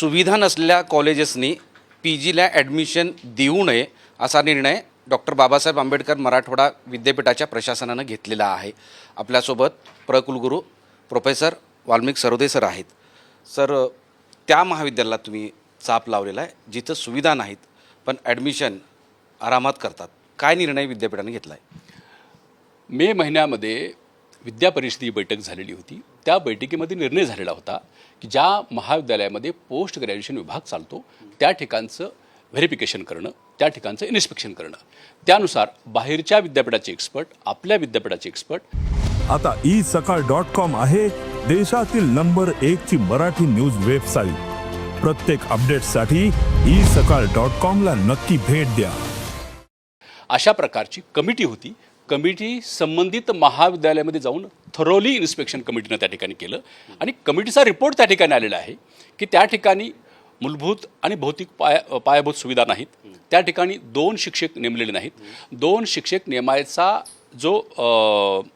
सुविधा नसलेल्या कॉलेजेसनी पी जीला ॲडमिशन देऊ नये असा निर्णय डॉक्टर बाबासाहेब आंबेडकर मराठवाडा विद्यापीठाच्या प्रशासनानं घेतलेला आहे. आपल्यासोबत प्रकुलगुरू प्रोफेसर वाल्मिक सरोदे सर आहेत. सर त्या महाविद्यालयाला तुम्ही चाप लावलेला आहे जिथं सुविधा नाहीत पण ॲडमिशन आरामात करतात. काय निर्णय विद्यापीठाने घेतला आहे मे महिन्यामध्ये विद्या परिषदेची बैठक झालेली होती. त्या बैठकीमध्ये निर्णय झालेला होता की ज्या महाविद्यालयामध्ये पोस्ट ग्रॅज्युएशन विभाग चालतो त्या ठिकाणचं व्हेरिफिकेशन करणं त्या ठिकाणचं इन्स्पेक्शन करणं. त्यानुसार बाहेरच्या विद्यापीठाचे एक्सपर्ट आपल्या विद्यापीठाचे एक्सपर्ट आता ई सकाळ डॉट कॉम आहे देशातील नंबर एक ची मराठी न्यूज वेबसाईट प्रत्येक अपडेटसाठी ई सकाळ डॉट कॉम ला नक्की भेट द्या. अशा प्रकारची कमिटी होती. कमिटी संबंधित महाविद्यालयामध्ये जाऊन थरोली इन्स्पेक्शन कमिटीनं त्या ठिकाणी केलं. आणि कमिटीचा रिपोर्ट त्या ठिकाणी आलेला आहे की त्या ठिकाणी मूलभूत आणि भौतिक पाय पायाभूत सुविधा नाहीत. त्या ठिकाणी दोन शिक्षक नेमलेले नाहीत. दोन शिक्षक नेमायचा जो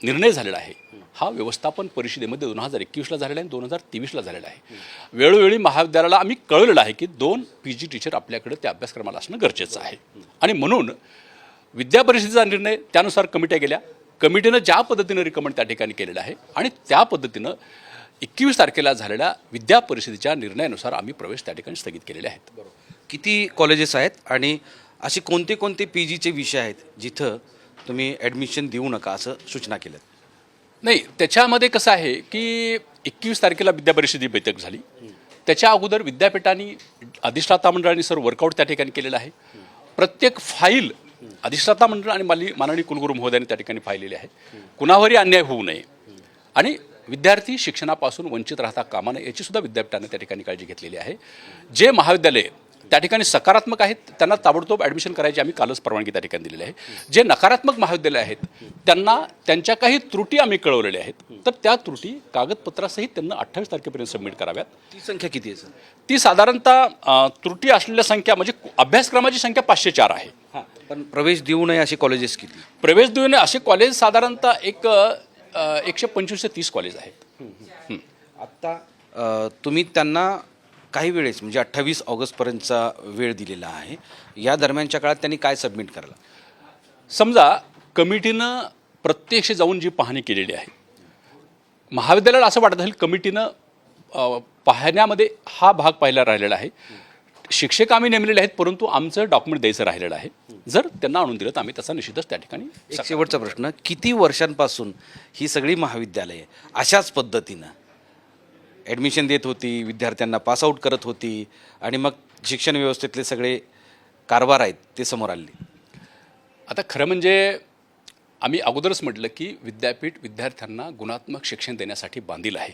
निर्णय झालेला आहे हा व्यवस्थापन परिषदेमध्ये दोन हजार एकवीसला झालेला आहे दोन हजार तेवीसला झालेला आहे. वेळोवेळी महाविद्यालयाला आम्ही कळवलेलं आहे की दोन पी जी टीचर आपल्याकडे त्या अभ्यासक्रमाला असणं गरजेचं आहे. आणि म्हणून विद्या परिषदेचा निर्णय त्यानुसार कमिट्या गेल्या. कमिटीनं ज्या पद्धतीनं रिकमेंड त्या ठिकाणी केलेलं आहे आणि त्या पद्धतीनं एकवीस तारखेला झालेल्या विद्या परिषदेच्या निर्णयानुसार आम्ही प्रवेश त्या ठिकाणी स्थगित केलेले आहेत. किती कॉलेजेस आहेत आणि असे कोणते कोणते पी जीचे विषय आहेत जिथं तुम्ही ॲडमिशन देऊ नका असं सूचना केल्यात? नाही त्याच्यामध्ये कसं आहे की एकवीस तारखेला विद्या परिषदेची बैठक झाली. त्याच्या अगोदर विद्यापीठांनी अधिष्ठाता मंडळाने सर वर्कआउट त्या ठिकाणी केलेलं आहे. प्रत्येक फाईल अधिष्ठाता मंडळ आणि माली माननीय कुलगुरू महोदयांनी त्या ठिकाणी पाहिलेली आहे. कुणावरही अन्याय होऊ नये. आणि विद्यार्थी शिक्षणापासून वंचित राहता कामा नये याची सुद्धा विद्यापीठाने त्या ठिकाणी काळजी घेतलेली आहे. जे महाविद्यालय त्या ठिकाणी सकारात्मक आहेत त्यांना ताबडतोब ॲडमिशन करायची आम्ही कालच परवानगी त्या ठिकाणी दिलेली आहे. जे नकारात्मक महाविद्यालय आहेत त्यांना त्यांच्या काही त्रुटी आम्ही कळवलेल्या आहेत. तर त्या त्रुटी कागदपत्रासहित त्यांना अठ्ठावीस तारखेपर्यंत सबमिट कराव्यात. ती संख्या किती आहे सर? ती साधारणतः त्रुटी असलेल्या संख्या म्हणजे अभ्यासक्रमाची संख्या पाचशे चार आहे. पण प्रवेश देऊ नये असे कॉलेजेस किती? प्रवेश देऊन असे कॉलेज साधारणतः एक एकशे पंचवीस ते तीस कॉलेज आहेत. आत्ता तुम्ही त्यांना काही वेळेस म्हणजे अठ्ठावीस ऑगस्टपर्यंतचा वेळ दिलेला आहे. या दरम्यानच्या काळात त्यांनी काय सबमिट करायला? समजा कमिटीनं प्रत्यक्ष जाऊन जी पाहणी केलेली आहे महाविद्यालयाला असं वाटत असेल कमिटीनं पाहण्यामध्ये हा भाग पाहिला राहिलेला आहे. शिक्षक आम्ही नेमलेले आहेत परंतु आमचं डॉक्युमेंट द्यायचं राहिलेलं आहे. जर त्यांना आणून दिलं तर आम्ही त्याचा निश्चितच त्या ठिकाणी एक शेवटचा प्रश्न किती वर्षांपासून ही सगळी महाविद्यालये अशाच पद्धतीनं ॲडमिशन देत होती विद्यार्थ्यांना पासआउट करत होती आणि मग शिक्षण व्यवस्थेतले सगळे कारभार आहेत ते समोर आले. आता खरं म्हणजे आम्ही अगोदरच म्हटलं की विद्यापीठ विद्यार्थ्यांना गुणात्मक शिक्षण देण्यासाठी बांधील आहे.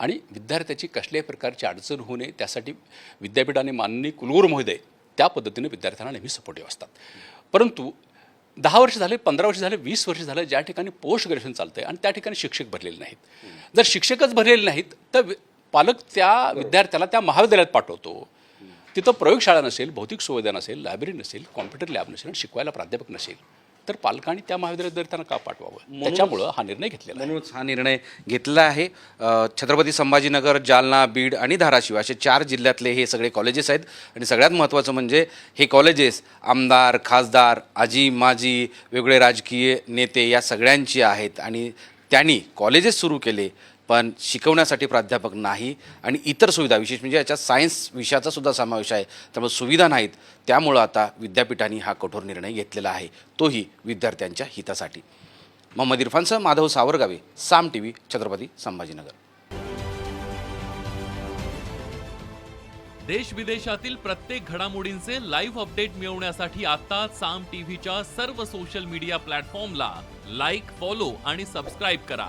आणि विद्यार्थ्याची कसल्याही प्रकारची अडचण होऊ नये त्यासाठी विद्यापीठाने माननीय कुलगुरू महोदय त्या पद्धतीने विद्यार्थ्यांना नेहमी सपोर्टिव्ह असतात. परंतु दहा वर्ष झाले पंधरा वर्ष झाले वीस वर्ष झाले ज्या ठिकाणी पोस्ट ग्रॅज्युएशन चालतं आहे आणि त्या ठिकाणी शिक्षक भरलेले नाहीत. जर शिक्षकच भरलेले नाहीत तर पालक त्या विद्यार्थ्याला त्या महाविद्यालयात पाठवतो. तिथं प्रयोगशाळा नसेल भौतिक सुविधा नसेल लायब्ररी नसेल कॉम्प्युटर लॅब नसेल आणि शिकवायला प्राध्यापक नसेल. तर पालकांनी त्या महाविद्यालयात विद्यार्थ्यांना का पाठवावं? त्याच्यामुळं हा निर्णय घेतलेला आहे. म्हणूनच हा निर्णय घेतला आहे. अ, छत्रपती संभाजीनगर जालना बीड आणि धाराशिव असे चार जिल्ह्यातले हे सगळे कॉलेजेस आहेत. आणि सगळ्यात महत्त्वाचं म्हणजे हे कॉलेजेस आमदार खासदार आजी माजी वेगळे राजकीय नेते या सगळ्यांची आहेत. आणि त्यांनी कॉलेजेस सुरू केले. पण शिकवण्यासाठी प्राध्यापक नाही आणि इतर सुविधा विशेष म्हणजे याच्यात सायन्स विषयाचा सुद्धा समावेश आहे. त्यामुळे सुविधा नाहीत. त्यामुळं आता विद्यापीठाने हा कठोर निर्णय घेतलेला आहे. तोही विद्यार्थ्यांच्या हितासाठी. मोहम्मद इरफानसह माधव सावरगावे साम टी व्ही छत्रपती संभाजीनगर. देश विदेशातील प्रत्येक घडामोडींचे लाईव्ह अपडेट मिळवण्यासाठी आता साम टीव्हीच्या सर्व सोशल मीडिया प्लॅटफॉर्मला लाईक फॉलो आणि सबस्क्राईब करा.